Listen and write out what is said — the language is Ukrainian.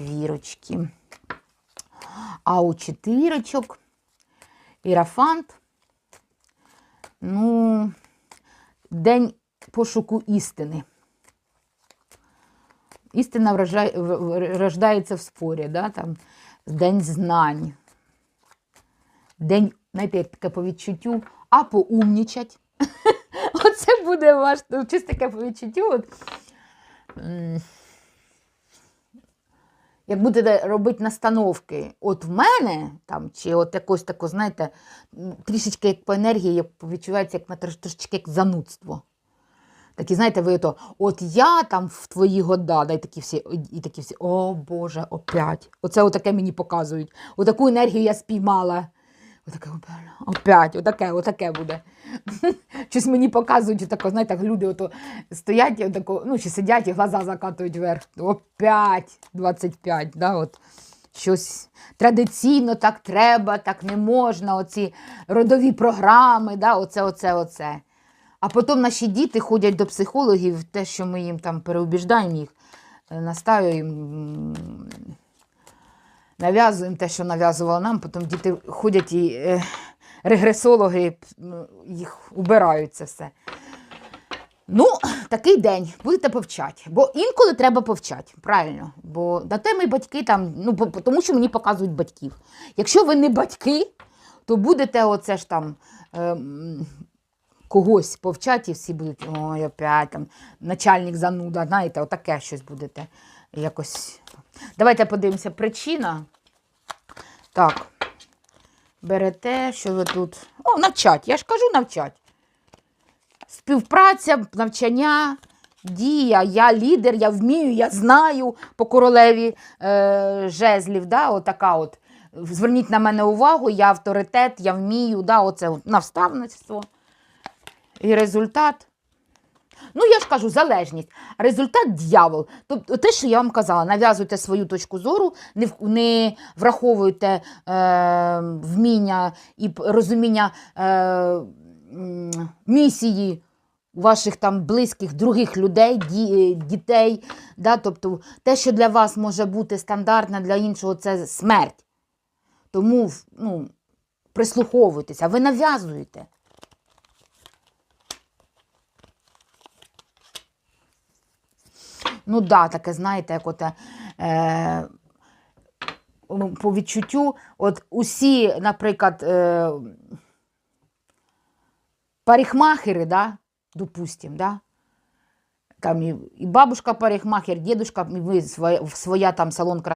вірочки. А у четвірочок ірафант. Ну, день пошуку істини. Істина рождається в спорі, да? Там, день знань. День, знаєте, таке по відчуттю, а поумнічать. Оце буде ваш ну, чисто таке по відчуттю. От, як будете робити настановки, от в мене там, чи от якось тако, знаєте, трішечки як по енергії відчувається, як на трошечки як занудство. Такі, знаєте, ви то, от я там в твої года, да, і такі всі, і такі всі, о Боже, опять. Оце отаке мені показують. Отаку енергію я спіймала. Отаке, опять, отаке, отаке буде. Щось мені показують, отако, знаєте, люди ото стоять, отако, ну, чи сидять і глаза закатують вверх. Опять 25, да, от. Щось традиційно так треба, так не можна, оці родові програми, да, оце, оце, оце. А потім наші діти ходять до психологів, те, що ми їм там переубіждаємо їх, е, настаюємо, нав'язуємо те, що нав'язувало нам, потім діти ходять і е, регресологи їх убирають це все. Ну, такий день, будете повчати. Бо інколи треба повчати, правильно. Бо на те ми батьки там, ну, тому що мені показують батьків. Якщо ви не батьки, то будете оце ж там. ем, когось повчать, і всі будуть, ой, опять там начальник зануда, знаєте, отаке щось будете якось. Давайте подивимося, причина. Так. Берете, що ви тут. О, навчать, я ж кажу навчать. Співпраця, навчання, дія, я лідер, я вмію, я знаю по королеві е, жезлів. Да, отака от. Зверніть на мене увагу, я авторитет, я вмію, да, оце от, наставництво. І результат. Ну, я ж кажу, залежність. Результат дьявол. Тобто, те, що я вам казала, нав'язуйте свою точку зору, не, не враховуйте е, вміння і розуміння е, місії ваших там близьких, других людей, ді, дітей. Да? Тобто, те, що для вас може бути стандартне, для іншого це смерть. Тому ну, прислуховуйтеся, ви нав'язуєте. Ну да, таке, знаєте, як от, е, по відчуттю, от усі, наприклад, е, парикмахери, да, допустим, да, там і, і бабушка парикмахер, дідушка, і ви своя, своя там салон